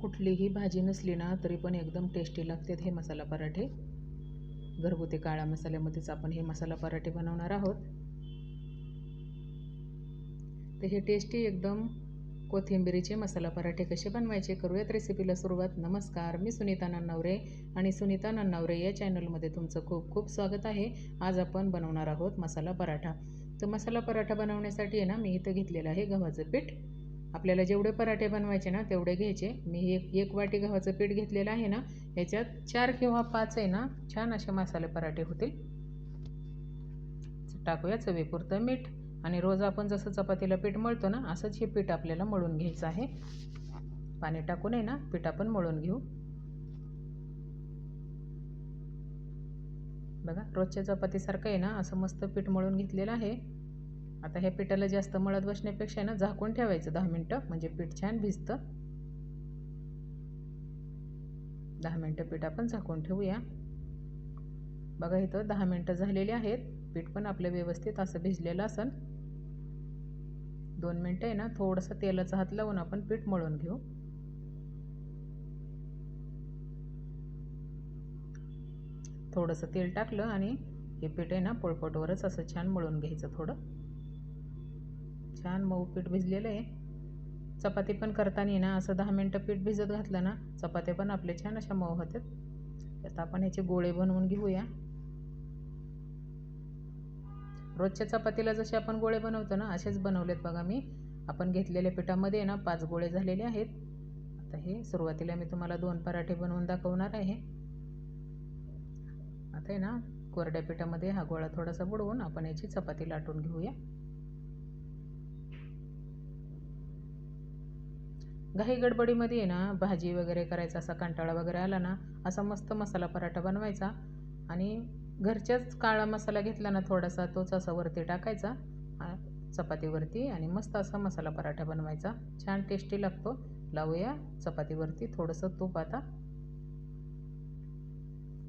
कुठलीही भाजी नसली ना तरी पण एकदम टेस्टी लागतात हे मसाला पराठे. घरगुती काळ्या मसाल्यामध्येच आपण हे मसाला पराठे बनवणार आहोत. तर हे टेस्टी एकदम कोथिंबिरीचे मसाला पराठे कसे बनवायचे करूयात रेसिपीला सुरुवात. नमस्कार मी सुनीता नन्नावरे आणि सुनीता नन्नावरे या चॅनलमध्ये तुमचं खूप खूप स्वागत आहे. आज आपण बनवणार आहोत मसाला पराठा. तर मसाला पराठा बनवण्यासाठी आहे ना मी इथं घेतलेलं आहे गव्हाचं पीठ. आपल्याला जेवढे पराठे बनवायचे ना तेवढे घ्यायचे. मी एक एक वाटी गव्हाचं पीठ घेतलेलं आहे ना याच्यात चार किंवा पाच आहे ना छान असे मसाले पराठे होतील. टाकूया चवीपुरतं मीठ. आणि रोज आपण जसं चपातीला पीठ मळतो ना असंच हे पीठ आपल्याला मळून घ्यायचं आहे. पाणी टाकून आहे ना पीठ आपण मळून घेऊ. बघा रोजच्या चपातीसारखं आहे ना असं मस्त पीठ मळून घेतलेलं आहे. आता ह्या पिठाला जास्त मळत बसण्यापेक्षा ना झाकून ठेवायचं दहा मिनटं म्हणजे पीठ छान भिजतं. दहा मिनटं पीठ आपण झाकून ठेवूया. बघा इथं दहा मिनटं झालेली आहेत. पीठ पण आपलं व्यवस्थित असं भिजलेलं असेल दोन मिनटं आहे ना थोडंसं तेलाचा हात लावून आपण पीठ मळून घेऊ. थोडंसं तेल टाकलं आणि हे पीठ आहे ना पोळपटवरच असं छान मळून घ्यायचं थोडं. छान मऊ पीठ भिजलेलं आहे. चपाती पण करताना ना असं दहा मिनटं पीठ भिजत घातलं ना चपात्या पण आपले छान अशा मऊ होतात. आता आपण ह्याचे गोळे बनवून घेऊया. रोजच्या चपातीला जसे आपण गोळे बनवतो ना असेच बनवलेत बघा मी. आपण घेतलेल्या पिठामध्ये ना पाच गोळे झालेले आहेत. आता हे सुरुवातीला मी तुम्हाला दोन पराठे बनवून दाखवणार आहे. आता आहे ना कोरड्या पिठामध्ये हा गोळा थोडासा बुडवून आपण याची चपाती लाटून घेऊया. घाई गडबडीमध्ये ना भाजी वगैरे करायचा असा कंटाळा वगैरे आला ना असा मस्त मसाला पराठा बनवायचा आणि घरच्याच काळा मसाला घेतला ना थोडासा तोच असा वरती टाकायचा चपातीवरती आणि मस्त असा मसाला पराठा बनवायचा. छान टेस्टी लागतो. लावूया चपातीवरती थोडंसं तूप आता.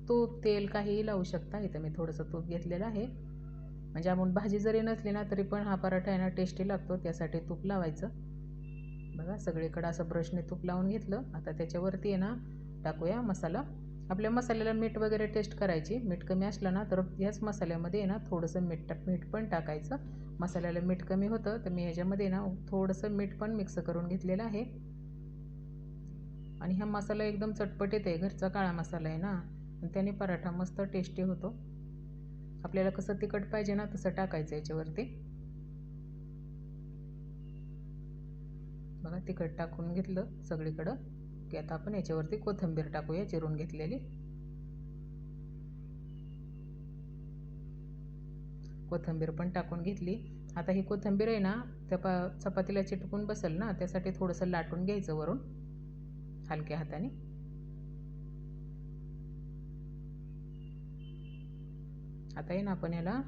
तूप तेल काहीही लावू शकता. इथं मी थोडंसं तूप घेतलेलं आहे. म्हणजे आपण भाजी जरी नसली ना तरी पण हा पराठा आहे ना टेस्टी लागतो. त्यासाठी तूप लावायचं. बघा सगळीकडं असं ब्रशने तूप लावून घेतलं. आता त्याच्यावरती आहे ना टाकूया मसाला. आपल्या मसाल्याला मीठ वगैरे टेस्ट करायची. मीठ कमी असलं ना तर ह्याच मसाल्यामध्ये ना थोडंसं मीठ टाक मीठ पण टाकायचं. मसाल्याला मीठ कमी होतं तर मी ह्याच्यामध्ये ना थोडंसं मीठ पण मिक्स करून घेतलेलं आहे. आणि हा मसाला एकदम चटपटीत आहे घरचा काळा मसाला आहे ना. आणि त्याने पराठा मस्त टेस्टी होतो. आपल्याला कसं तिखट पाहिजे ना तसं टाकायचं याच्यावरती. बघा तिखट टाकून घेतलं सगळीकडं की आता आपण याच्यावरती कोथिंबीर टाकूया चिरून घेतलेली. कोथिंबीर पण टाकून घेतली. आता ही कोथिंबीर आहे ना त्या पा चपातीला चिटकून बसेल ना त्यासाठी थोडंसं लाटून घ्यायचं वरून हलक्या हाताने. आता आहे ना आपण याला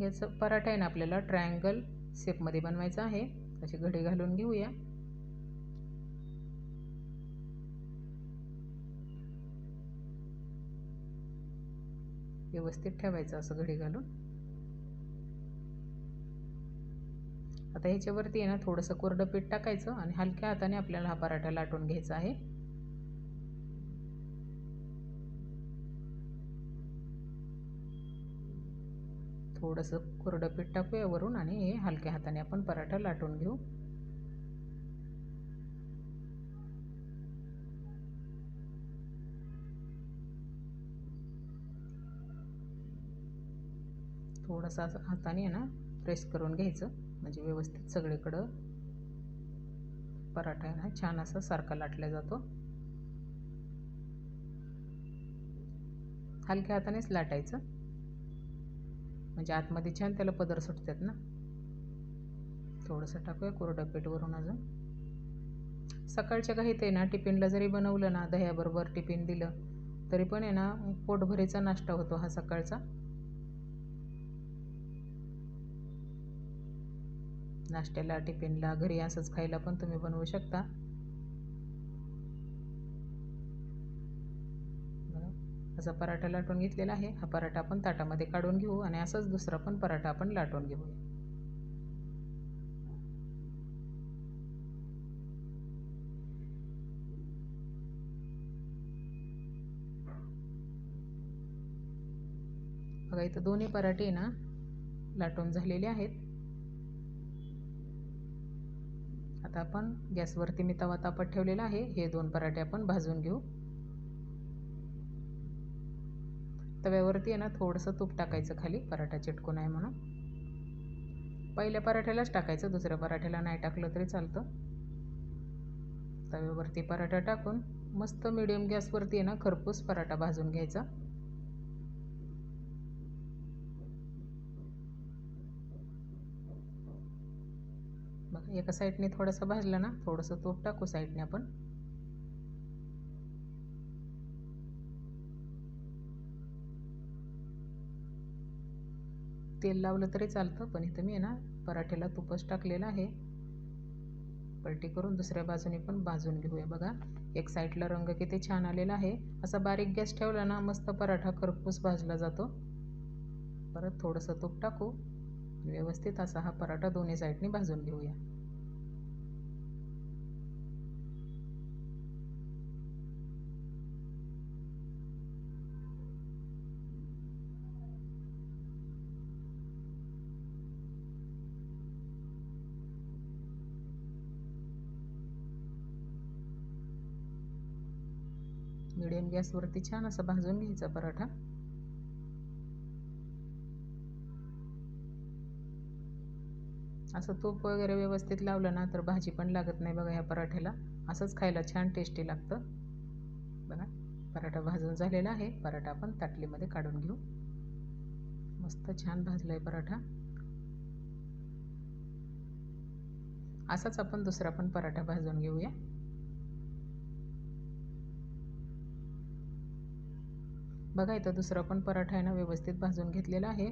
याचं पराठा आहे ना आपल्याला ट्रायंगल शेपमध्ये बनवायचा आहे. असे घडे घालून घेऊया. व्यवस्थित ठेवायचं असं घडी घालून. आता ह्याच्यावरती आहे ना थोडंसं कोरडं पीठ टाकायचं आणि हलक्या हाताने आपल्याला हा पराठा लाटून घ्यायचा आहे. थोडंसं कोरडं पीठ टाकूया वरून आणि हे हलक्या हाताने आपण पराठा लाटून घेऊ. थोडंसं असं हाताने ना प्रेस करून घ्यायचं. म्हणजे व्यवस्थित सगळीकडं पराठा आहे ना छान असा सारखा लाटला जातो. हलक्या हातानेच लाटायचं. म्हणजे आतमध्ये छान त्याला पदर सुटतात ना. थोडंसं टाकूया कोरडं पीठ वरून अजून. सकाळच्या काही ते ना टिफिनला जरी बनवलं ना दह्याबरोबर टिफिन दिलं तरी पण आहे ना पोटभरीचा नाश्ता होतो हा सकाळचा. नाश्त्याला टिफिनला घरी असंच खायला पण तुम्ही बनवू शकता. असा पराठा लाटून घेतलेला आहे. हा पराठा आपण ताटामध्ये काढून घेऊ आणि असाच दुसरा पण पराठा आपण लाटून घेऊ. बघा इथं दोन्ही पराठे ना लाटून झालेले आहेत. आता आपण गॅसवरती मी तवा तापत ठेवलेला आहे. हे दोन पराठे आपण भाजून घेऊ. तव्यावरती आहे ना थोडंसं तूप टाकायचं खाली पराठा चिटकून आहे म्हणून. पहिल्या पराठ्यालाच टाकायचं दुसऱ्या पराठ्याला नाही टाकलं तरी चालतं. तव्यावरती पराठा टाकून मस्त मिडियम गॅसवरती आहे ना खरपूस पराठा भाजून घ्यायचा. बघा एका साईडने थोडंसं भाजलं ना थोडंसं तूप टाकू साईडने आपण. तेल लावलं तरी चालतं पण इथं मी आहे ना पराठ्याला तुपच टाकलेलं आहे. पलटी करून दुसऱ्या बाजूने पण भाजून घेऊया बघा. एक साईडला रंग किती छान आलेला आहे. असा बारीक गॅस ठेवला ना मस्त पराठा खरपूस भाजला जातो. परत थोडंसं तूप टाकू. व्यवस्थित असा हा पराठा दोन्ही साईडने भाजून घेऊया. मिडियम गॅसवरती छान असं भाजून घ्यायचा पराठा. असं तूप वगैरे व्यवस्थित लावलं ना तर भाजी पण लागत नाही बघा ह्या पराठ्याला. असंच खायला छान टेस्टी लागतं. बघा पराठा भाजून झालेला आहे. पराठा आपण ताटलीमध्ये काढून घेऊ. मस्त छान भाजला आहे पराठा. असाच आपण दुसरा पण पराठा भाजून घेऊया. बघा इथं दुसरा पण पराठा आहे ना व्यवस्थित भाजून घेतलेला आहे.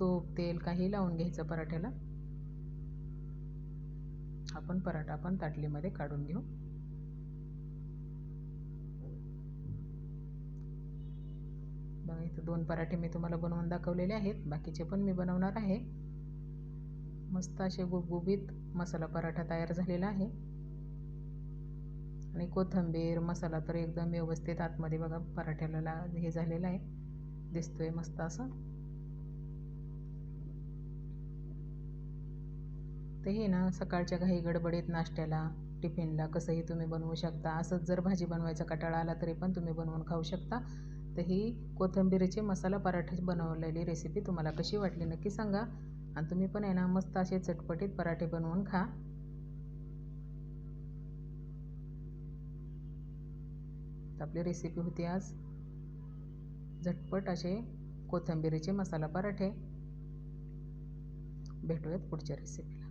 तूप तेल काही लावून घ्यायचं पराठ्याला. आपण पराठा आपण ताटलीमध्ये काढून घेऊ. बघा इथं दोन पराठे मी तुम्हाला बनवून दाखवलेले आहेत. बाकीचे पण मी बनवणार आहे. मस्त असे गुबगुबीत मसाला पराठा तयार झालेला आहे. आणि कोथिंबीर मसाला तर एकदम व्यवस्थित आतमध्ये बघा पराठ्याला हे झालेलं आहे. दिसतोय मस्त असं. तर हे ना सकाळच्या काही गडबडीत नाश्त्याला टिफिनला कसंही तुम्ही बनवू शकता. असंच जर भाजी बनवायचा कटाळा आला तरी पण तुम्ही बनवून खाऊ शकता. तर ही कोथिंबीरीचे मसाला पराठे बनवलेली रेसिपी तुम्हाला कशी वाटली नक्की सांगा. आणि तुम्ही पण आहे ना मस्त असे चटपटीत पराठे बनवून खा. आपली रेसिपी होती आज झटपट असे कोथिंबिरीचे मसाला पराठे. भेटूयात पुढच्या रेसिपीला